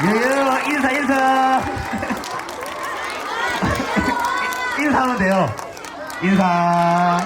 유유 인사 인사. 인사하면 돼요. 인사.